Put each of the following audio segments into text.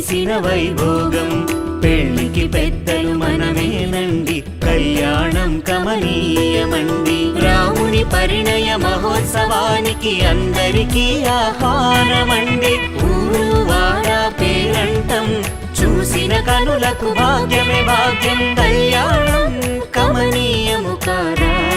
భువిలో వైభోగం. పెళ్ళికి పెద్దలు మనమేనండి. కళ్యాణం కమనీయమండి. రాముని పరిణయ మహోత్సవానికి అందరికీ ఆహారమండి. ఊరు వాడ పేరంటం. చూసిన కనులకు భాగ్యమే భాగ్యం. కళ్యాణం కమనీయము కారా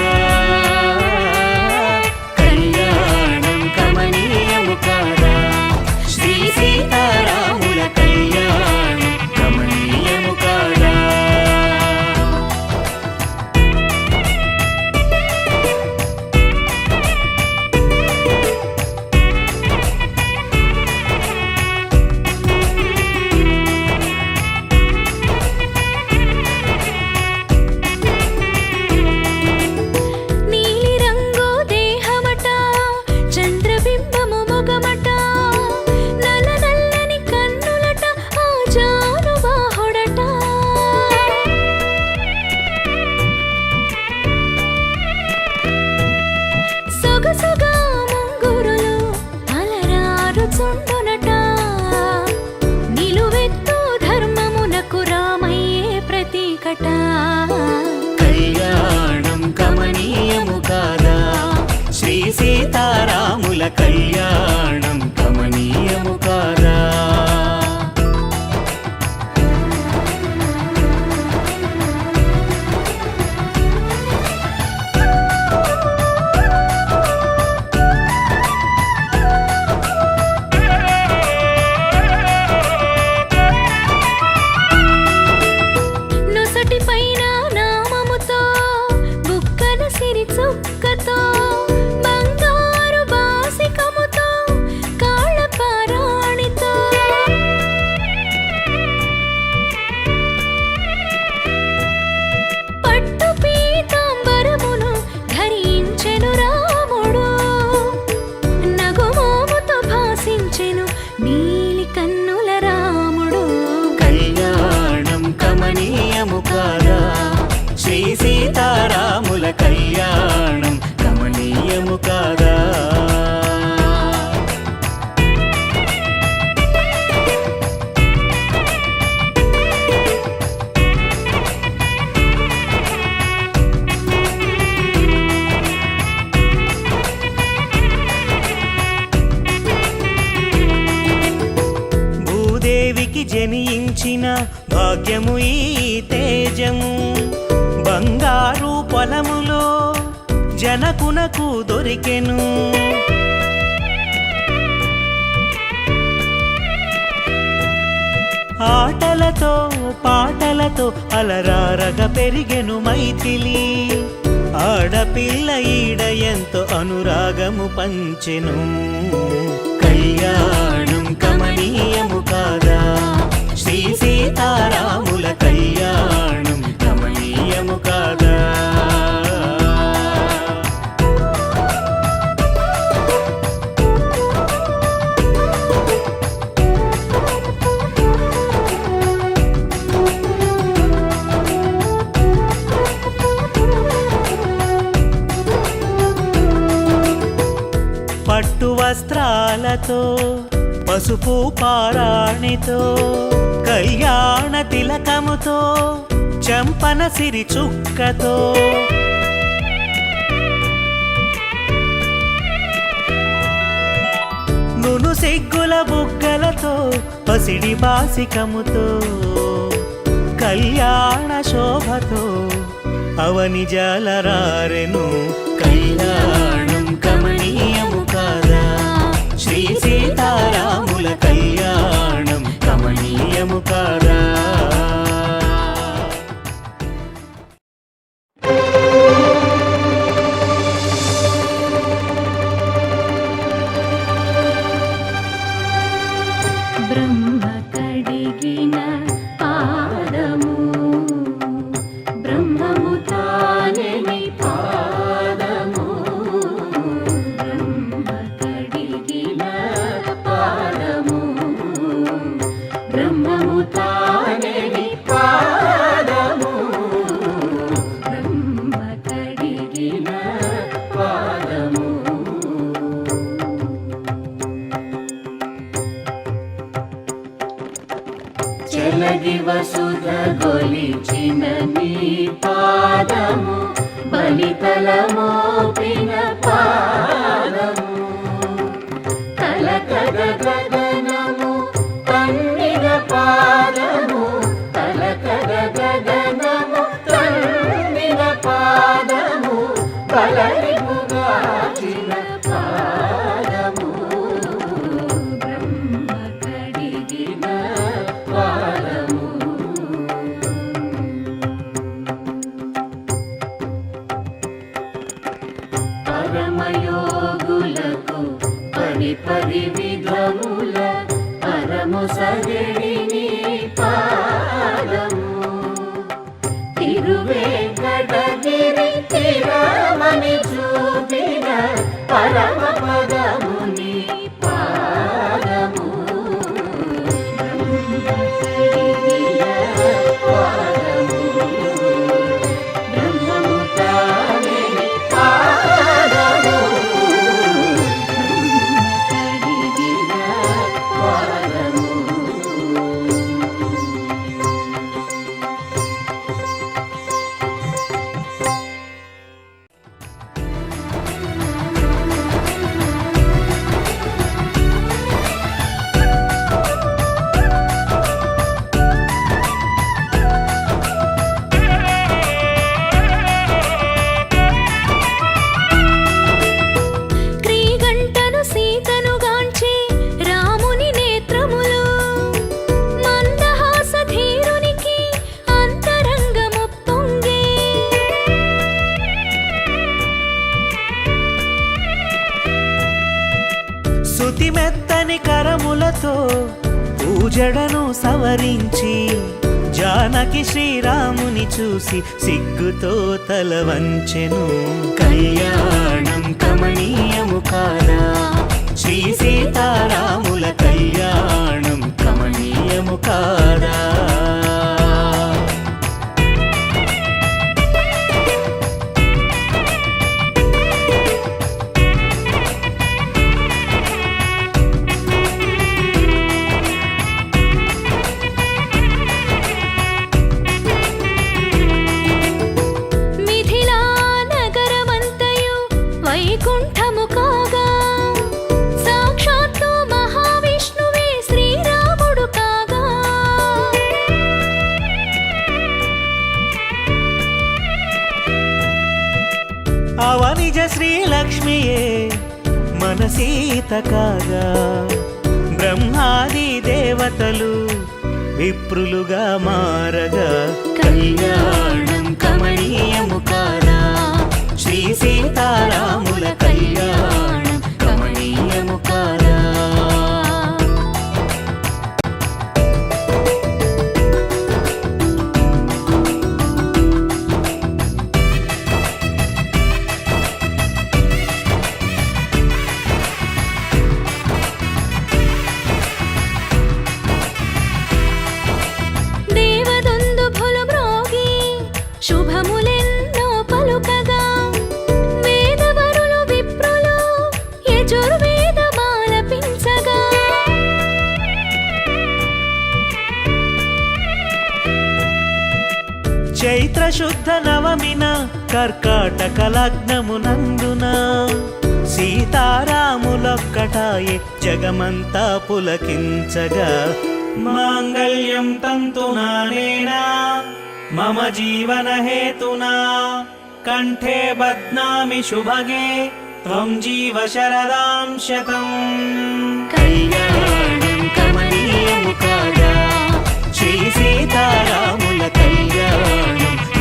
సీతారాముల భాగ్యము ఈ తేజము. బంగారు పొలములో జనకునకు దొరికెను. ఆటలతో పాటలతో అలరారగ పెరిగెను మైథిలి. ఆడపిల్ల ఈడ ఎంతో అనురాగము పంచెను. కళ్యాణం కమనీయము కాదా? సీతారాముల కళ్యాణం రమణీయము కాదా? పట్టు వస్త్రాలతో పసుపు పారాణితో కళ్యాణ తిలకముతో చంపన సిరి చుక్కతో. నును సిగ్గుల బుగ్గలతో పసిడి బాసికముతో కళ్యాణ శోభతో అవని జలరారెను. కళ్యాణ da da da da తిరమని చూపిన పరమ పదముని మెత్తని కరములతో పూజడను సవరించి జానకి శ్రీరాముని చూసి సిగ్గుతో తల వంచెను. కళ్యాణం కమనీయము కాదా శ్రీ సీతారాముల కళ్యాణం కమనీయము కాదా బ్రహ్మాది దేవతలు విప్రులుగా మారగా. కళ్యాణం కమనీయము కాదా శ్రీ సీతారాముల కళ్యాణం. కమనీయము కాదా శుద్ధ నవమిన కర్కాటక లగ్నమునందున సీతారాములొక్కటాయే జగమంతా పులకించగా. మాంగళ్యం తంతునానేనా మమ జీవన హేతునా? కంఠే బధ్నామి శుభగే త్వం జీవ శరదాం శతం. కళ్యాణం కమనీయము కాగా శ్రీ సీతారాముల కళ్యాణం.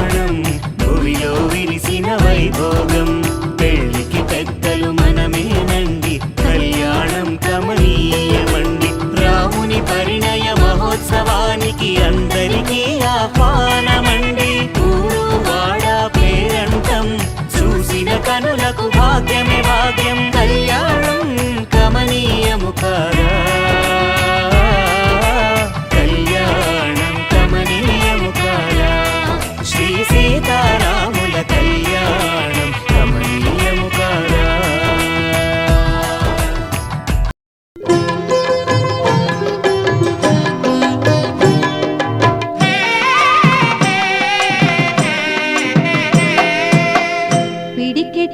కళ్యాణం భూమిలో విరిసిన వైభోగం. పెళ్ళికి పెద్దలు మనమేనండి. కళ్యాణం కమనీయమండి. రాముని పరిణయ మహోత్సవానికి అందరికీ ఆహ్వానమండి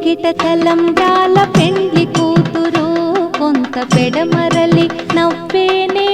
పిడికిట తలంబ్రాల పెండ్లి కూతురు కొంత పెడమరలి నవ్వేనే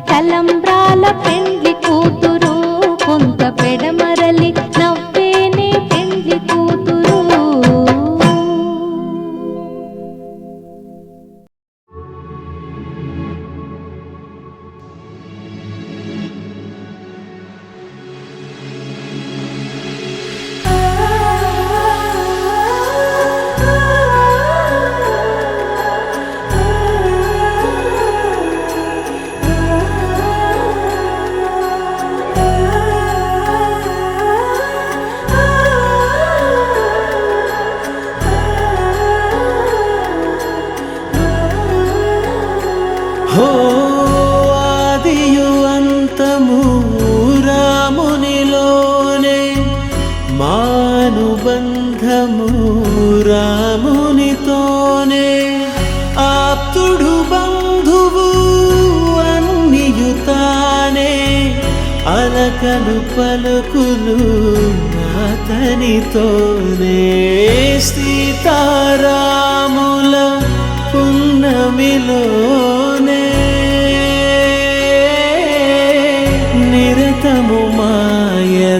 తలంబ్రాల పె అంతము రామునిలోనే మానుబంధము రామునితోనే ఆప్తుడు బంధువు అన్నియుతానే అలకలు పలుకులు అతనితోనే సీతారాముల పున్నమిలోనే